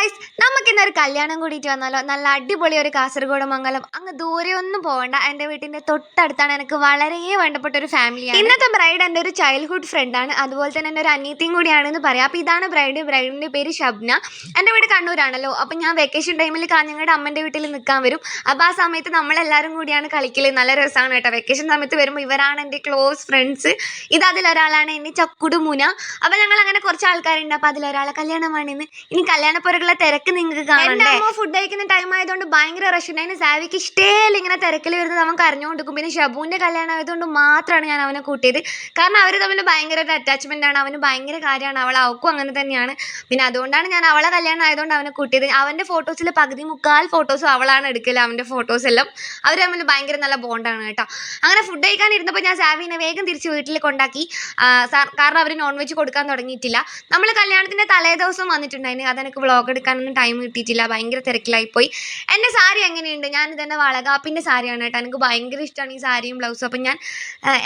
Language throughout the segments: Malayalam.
ഗായ്സ് നമുക്ക് ഇന്നൊരു കല്യാണം കൂടിയിട്ട് വന്നാലോ? നല്ല അടിപൊളി ഒരു കാസർഗോഡ് മംഗലം. അങ്ങ് ദൂരെ ഒന്നും പോകണ്ട എന്റെ വീട്ടിന്റെ തൊട്ടടുത്താണ്. എനിക്ക് വളരെ വേണ്ടപ്പെട്ട ഒരു ഫാമിലിയാണ് ഇന്നത്തെ ബ്രൈഡ് എന്റെ ഒരു ചൈൽഡ്ഹുഡ് ഫ്രണ്ടാണ് അതുപോലെ തന്നെ എന്റെ ഒരു അനിയത്തിയും കൂടിയാണെന്ന് പറയാം. അപ്പോൾ ഇതാണ് ബ്രൈഡ് ബ്രൈഡിന്റെ പേര് ഷബ്ന എന്റെ വീട് കണ്ണൂരാണല്ലോ. അപ്പോൾ ഞാൻ വെക്കേഷൻ ടൈമിൽ കാഞ്ഞങ്ങാട് അമ്മന്റെ വീട്ടിൽ നിൽക്കാൻ വരും. അപ്പോൾ ആ സമയത്ത് നമ്മളെല്ലാവരും കൂടിയാണ് കളിക്കൽ നല്ല രസമാണ് കേട്ടോ. വെക്കേഷൻ സമയത്ത് വരുമ്പോൾ ഇവരാണ് എന്റെ ക്ലോസ് ഫ്രണ്ട്സ് ഇത് അതിലൊരാളാണ് എന്റെ ചക്കുടുമുന. അപ്പോൾ ഞങ്ങൾ അങ്ങനെ കുറച്ച് ആൾക്കാരുണ്ട്. അപ്പോൾ അതിലൊരാളെ കല്യാണമാണ് ഇനി കല്യാണപ്പുറകളെ തിരക്ക് നിങ്ങൾക്ക് കാണണ്ടേ? ഫുഡ് കഴിക്കുന്ന ടൈം ആയതുകൊണ്ട് ഭയങ്കര റഷ് ഉണ്ട് അതിന് സാവിക്ക് ഇഷ്ടേ ഇങ്ങനെ തിരക്കിൽ വരുന്നത്. അവൻ കരഞ്ഞുകൊണ്ടിരിക്കും. പിന്നെ ഷബുവിന്റെ കല്യാണം ആയതുകൊണ്ട് മാത്രമാണ് ഞാൻ അവനെ കൂട്ടിയത്. കാരണം അവർ തമ്മിൽ ഭയങ്കര ഒരു ആണ്. അവന് ഭയങ്കര കാര്യമാണ്. അവൾ അവൾക്കും അങ്ങനെ തന്നെയാണ്. പിന്നെ അതുകൊണ്ടാണ് ഞാൻ അവളെ കല്യാണം ആയതുകൊണ്ട് അവനെ കൂട്ടിയത്. അവന്റെ ഫോട്ടോസിൽ പകുതി മുക്കാൽ ഫോട്ടോസും അവളാണ് എടുക്കൽ. അവന്റെ ഫോട്ടോസ് എല്ലാം അവർ തമ്മിൽ ഭയങ്കര നല്ല ബോണ്ടാണ് കേട്ടോ. അങ്ങനെ ഫുഡ് കഴിക്കാൻ ഇരുന്നപ്പോൾ ഞാൻ സാവിനെ വേഗം തിരിച്ച് വീട്ടിൽ കൊണ്ടാക്കി. കാരണം അവർ നോൺ വെജ് കൊടുക്കാൻ തുടങ്ങിയിട്ടില്ല. നമ്മൾ കല്യാണത്തിന്റെ തലേ ദിവസം വന്നിട്ടുണ്ടായിരുന്നു അതെനിക്ക് വ്ളോഗ് എടുക്കാനൊന്നും ടൈം കിട്ടിയിട്ടില്ല. ഭയങ്കര തിരക്കിലായിപ്പോയി. എന്റെ സാരി എങ്ങനെയുണ്ട്? ഞാൻ ഇതെന്റെ വളകാപ്പിന്റെ സാരിയാണ് കേട്ടോ. എനിക്ക് ഭയങ്കര ഇഷ്ടമാണ് ഈ സാരിയും ബ്ലൗസും അപ്പം ഞാൻ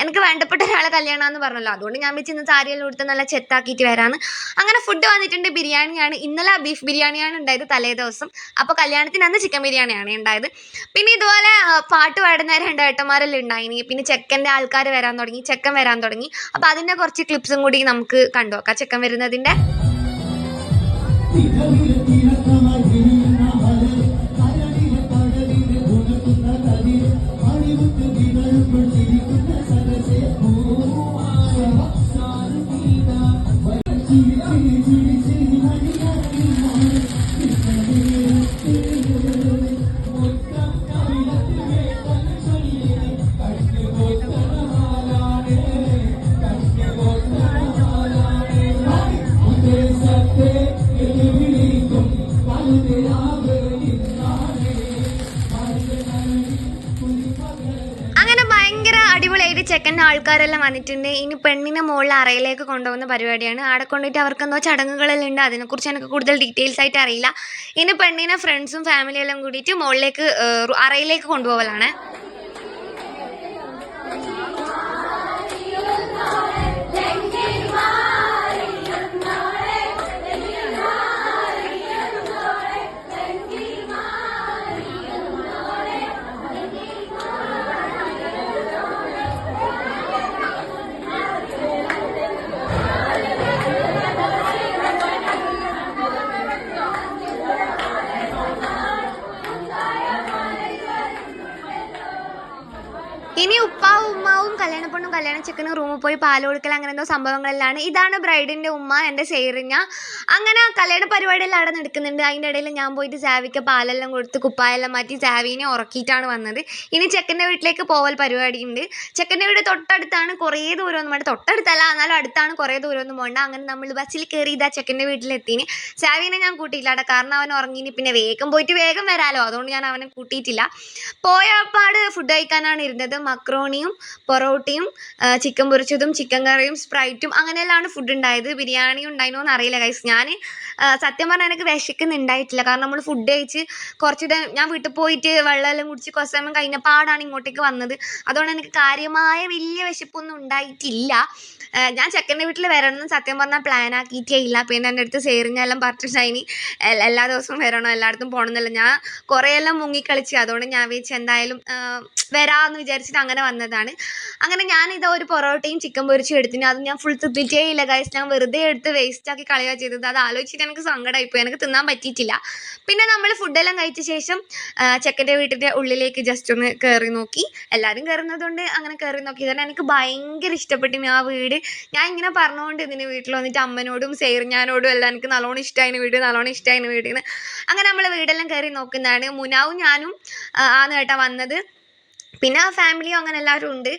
എനിക്ക് വേണ്ടപ്പെട്ട ഒരാളെ കല്യാണമെന്ന് പറഞ്ഞല്ലോ. അതുകൊണ്ട് ഞാൻ വെച്ച് ഇന്ന് സാരിയെല്ലാം എടുത്ത് നല്ല ചെത്താക്കിയിട്ട് വരാമെന്ന് അങ്ങനെ ഫുഡ് വന്നിട്ടുണ്ട്. ബിരിയാണിയാണ്. ഇന്നലെ ബീഫ് ബിരിയാണിയാണ് ഉണ്ടായത് തലേ ദിവസം. അപ്പോൾ കല്യാണത്തിന് അന്ന് ചിക്കൻ ബിരിയാണിയാണ് ഉണ്ടായത്. പിന്നെ ഇതുപോലെ പാട്ട് പാടുന്ന രണ്ട് ഏട്ടന്മാരെല്ലാം ഉണ്ടായിനി. പിന്നെ ചെക്കന്റെ ആൾക്കാർ വരാൻ തുടങ്ങി. ചെക്കൻ വരാൻ തുടങ്ങി. അപ്പോൾ അതിന്റെ കുറച്ച് ക്ലിപ്സും കൂടി നമുക്ക് കണ്ടു നോക്കാം. ചെക്കൻ വരുന്നതിന്റെ അടിപൊളിയായിട്ട് ചെക്കന്റെ ആൾക്കാരെല്ലാം വന്നിട്ടുണ്ട്. ഇനി പെണ്ണിനെ മുകളിൽ അറയിലേക്ക് കൊണ്ടുപോകുന്ന പരിപാടിയാണ്. അവിടെ കൊണ്ടുപോയിട്ട് അവർക്ക് എന്തോ ചടങ്ങുകളെല്ലാം ഉണ്ട്. അതിനെക്കുറിച്ച് എനിക്ക് കൂടുതൽ ഡീറ്റെയിൽസ് ആയിട്ട് അറിയില്ല. ഇനി പെണ്ണിനെ ഫ്രണ്ട്സും ഫാമിലിയെല്ലാം കൂടിയിട്ട് മുകളിലേക്ക് അറയിലേക്ക് കൊണ്ടുപോകലാണ് anime കല്യാണ പെണ്ണും കല്യാണ ചെക്കനും റൂമിൽ പോയി പാൽ കൊടുക്കൽ അങ്ങനെ എന്തോ സംഭവങ്ങളെല്ലാം ഇതാണ് ബ്രൈഡിന്റെ ഉമ്മ എന്റെ സേറിഞ്ഞ അങ്ങനെ കല്യാണ പരിപാടിയെല്ലാം അവിടെ നടക്കുന്നുണ്ട്. അതിന്റെ ഇടയിൽ ഞാൻ പോയിട്ട് സാവിക്ക് പാലെല്ലാം കൊടുത്ത് കുപ്പായെല്ലാം മാറ്റി സാവിനെ ഉറക്കിയിട്ടാണ് വന്നത്. ഇനി ചെക്കന്റെ വീട്ടിലേക്ക് പോവൽ പരിപാടിയുണ്ട്. ചെക്കന്റെ വീട് തൊട്ടടുത്താണ്. കുറേ ദൂരം ഒന്നും വേണ്ട. തൊട്ടടുത്തല്ല എന്നാലും അടുത്താണ് കുറേ ദൂരം ഒന്നും പോകണ്ട അങ്ങനെ നമ്മൾ ബസ്സിൽ കയറി ഇതാ ചെക്കന്റെ വീട്ടിലെത്തിന്. സാവിനെ ഞാൻ കൂട്ടിയില്ല കാരണം അവൻ ഉറങ്ങിനി. പിന്നെ വേഗം പോയിട്ട് വേഗം വരാലോ. അതുകൊണ്ട് ഞാൻ അവനെ കൂട്ടിയിട്ടില്ല. പോയപ്പാട് ഫുഡ് കഴിക്കാനാണ് ഇരുന്നത്. മക്രോണിയും പൊറോട്ടയും ചിക്കൻ പൊരിച്ചതും ചിക്കൻ കറിയും സ്പ്രൈറ്റും അങ്ങനെയെല്ലാമാണ് ഫുഡ് ഉണ്ടായത്. ബിരിയാണി ഉണ്ടായിരുന്നോ എന്ന് അറിയില്ല ഗൈസ് ഞാൻ സത്യം പറഞ്ഞാൽ എനിക്ക് വിശക്കുന്നുണ്ടായിട്ടില്ല. കാരണം നമ്മൾ ഫുഡ് കഴിച്ച് കുറച്ച് ടൈം ഞാൻ വീട്ടിൽ പോയിട്ട് വെള്ളമെല്ലാം കുടിച്ച് കുറച്ച് സമയം കഴിഞ്ഞപ്പാടാണ് ഇങ്ങോട്ടേക്ക് വന്നത്. അതുകൊണ്ട് എനിക്ക് കാര്യമായ വലിയ വിശപ്പൊന്നും ഉണ്ടായിട്ടില്ല. ഞാൻ ചെക്കന്റെ വീട്ടിൽ വരണമെന്ന് സത്യം പറഞ്ഞാൽ പ്ലാൻ ആക്കിയിട്ടേ ഇല്ല പിന്നെ എന്റെ അടുത്ത് സേറിഞ്ഞെല്ലാം പറഞ്ഞിട്ടുണ്ടായിനി എല്ലാ ദിവസവും വരണോ എല്ലായിടത്തും പോകണമെന്നല്ല ഞാൻ കുറേയെല്ലാം മുങ്ങിക്കളിച്ച്. അതുകൊണ്ട് ഞാൻ വിചാരിച്ചു എന്തായാലും വരാമെന്ന് വിചാരിച്ചിട്ട് അങ്ങനെ വന്നതാണ്. അങ്ങനെ ഞാൻ ഇതാ ഒരു പൊറോട്ടയും ചിക്കൻ പൊരിച്ചും എടുത്തിന്. അത് ഞാൻ ഫുൾ തിന്നിട്ടേ ഇല്ല ഗൈസ് ഞാൻ വെറുതെ എടുത്ത് വേസ്റ്റ് ആക്കി കളയുക ചെയ്തത്. അത് ആലോചിച്ചിട്ട് എനിക്ക് സങ്കടമായിപ്പോയി എനിക്ക് തിന്നാൻ പറ്റിയിട്ടില്ല. പിന്നെ നമ്മൾ ഫുഡെല്ലാം കഴിച്ച ശേഷം ചെക്കന്റെ വീട്ടിന്റെ ഉള്ളിലേക്ക് ജസ്റ്റ് ഒന്ന് കയറി നോക്കി. എല്ലാവരും കയറുന്നതുകൊണ്ട് അങ്ങനെ കയറി നോക്കി. തന്നെ എനിക്ക് ഭയങ്കര ഇഷ്ടപ്പെട്ടു ആ വീട്. ഞാൻ ഇങ്ങനെ പറഞ്ഞുകൊണ്ട് ഇതിന് വീട്ടിൽ വന്നിട്ട് അമ്മനോടും സേറിഞ്ഞാനോടും എല്ലാം എനിക്ക് നല്ലോണം ഇഷ്ടമായിരുന്നു വീട് നല്ലോണം ഇഷ്ടമായിരുന്നു വീട് അങ്ങനെ നമ്മൾ വീടെല്ലാം കയറി നോക്കുന്നതാണ്. മുനാവും ഞാനും ആന്ന് കേട്ടോ വന്നത്. പിന്നെ ആ ഫാമിലിയും അങ്ങനെ എല്ലാവരും ഉണ്ട്.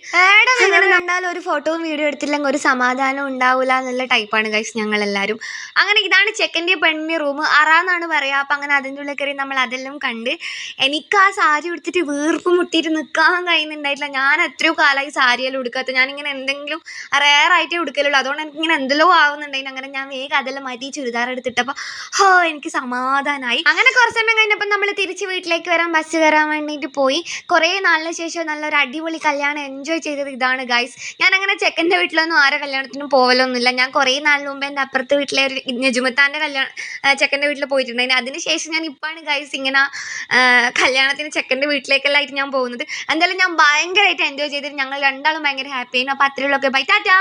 അങ്ങനെ കണ്ടാൽ ഒരു ഫോട്ടോയും വീഡിയോ എടുത്തില്ലെങ്കിൽ ഒരു സമാധാനം ഉണ്ടാവില്ല എന്നുള്ള ടൈപ്പാണ് ഗൈസ് ഞങ്ങൾ എല്ലാവരും അങ്ങനെ ഇതാണ് ചെക്കന്റെ പെണ്ണിന്റെ റൂം അറാന്നാണ് പറയുക അപ്പം അങ്ങനെ അതിന്റെ ഉള്ളിൽ കയറി നമ്മൾ അതെല്ലാം കണ്ട് എനിക്ക് ആ സാരി ഉടുത്തിട്ട് വീർപ്പ് മുട്ടിയിട്ട് നിൽക്കാൻ കഴിയുന്നുണ്ടായിട്ടില്ല. ഞാൻ എത്രയോ കാലമായി സാരിയെല്ലാം ഉടുക്കാത്ത. ഞാനിങ്ങനെ എന്തെങ്കിലും റെയറായിട്ടേ ഉടുക്കലുള്ളൂ. അതുകൊണ്ട് എനിക്ക് ഇങ്ങനെ എന്തെല്ലോ ആവുന്നുണ്ടായിരുന്നു അങ്ങനെ ഞാൻ വേഗം അതെല്ലാം മാറ്റി ചുരിദാർ എടുത്തിട്ടപ്പോൾ ഹോ എനിക്ക് സമാധാനമായി അങ്ങനെ കുറച്ച് സമയം കഴിഞ്ഞപ്പോൾ നമ്മൾ തിരിച്ച് വീട്ടിലേക്ക് വരാൻ ബസ് കയറാൻ വേണ്ടിയിട്ട് പോയി. കുറേ നാളിന് ശേഷം ശേഷം നല്ലൊരു അടിപൊളി കല്യാണം എൻജോയ് ചെയ്തത് ഇതാണ് ഗൈസ് ഞാൻ അങ്ങനെ ചെക്കന്റെ വീട്ടിലൊന്നും ആരെ കല്യാണത്തിനും പോവലൊന്നുമില്ല. ഞാൻ കുറേ നാളിന് മുമ്പ് എന്റെ അപ്പുറത്തെ വീട്ടിലെ ഒരു നജുമത്താന്റെ കല്യാണം ചെക്കന്റെ വീട്ടിൽ പോയിട്ടുണ്ടായിരുന്നു. അതിനുശേഷം ഞാൻ ഇപ്പോഴാണ് ഗൈസ് ഇങ്ങനെ കല്യാണത്തിന് ചെക്കന്റെ വീട്ടിലേക്കെല്ലാം ആയിട്ട് ഞാൻ പോകുന്നത്. എന്തായാലും ഞാൻ ഭയങ്കരമായിട്ട് എൻജോയ് ചെയ്തിട്ട് ഞങ്ങൾ രണ്ടാളും ഭയങ്കര ഹാപ്പി ആയിരുന്നു. അപ്പോൾ അത്രയുള്ളൊക്കെ ബൈ ടാറ്റാ.